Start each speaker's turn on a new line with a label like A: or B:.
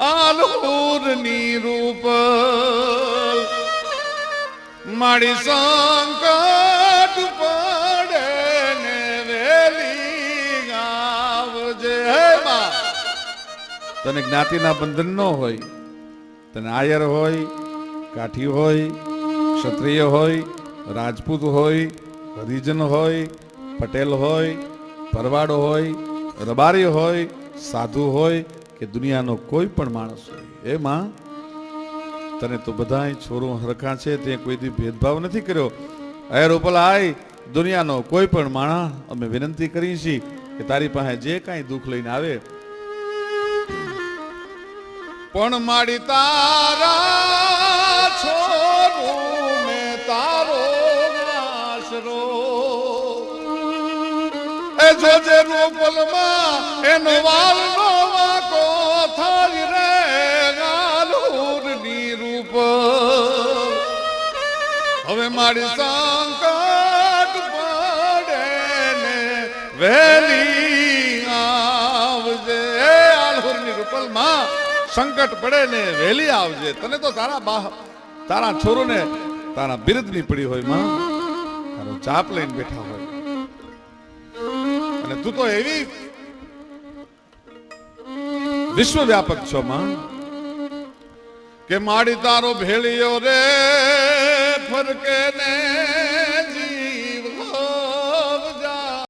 A: આલહૂરની રૂપ. મારી સંકટ પડે ને વેલી ગાવ જે તને જ્ઞાતિના બંધન ન હોય, તને આયર હોય, કાઠી હોય, ક્ષત્રિય હોય, રાજપૂત હોય, હરિજન હોય, પટેલ હોય, પરવાડો હોય, રબારી હોય, સાધુ હોય કે દુનિયાનો કોઈ પણ માણસ હોય, એમાં તને તો બધા છોરો હરખા છે, તે કોઈ ભેદભાવ નથી કર્યો. અયર ઉપલ આય, દુનિયાનો કોઈ પણ માણસ, અમે વિનંતી કરીએ છીએ કે તારી પાસે જે કાંઈ દુઃખ લઈને આવે. પણ માડી તારા છોરું તારો આશરો એ જોજે રૂપલમાં એનો વાલનો હવે મારી સંકટ પડે ને વેલી આવજે. આલહુરની રૂપલમાં સંકટ પડે ને વેલી આવજે. તને તો તારા બા તારા છોરોને તારા બિરદની પડી હોય, માં. તારો ચાપ લઈને બેઠા હોય. અને તું તો એવી વિશ્વ વ્યાપક છો, માં, કે માડી તારો ભેળિયો રે ਫ਼ਰਕ ਨੇ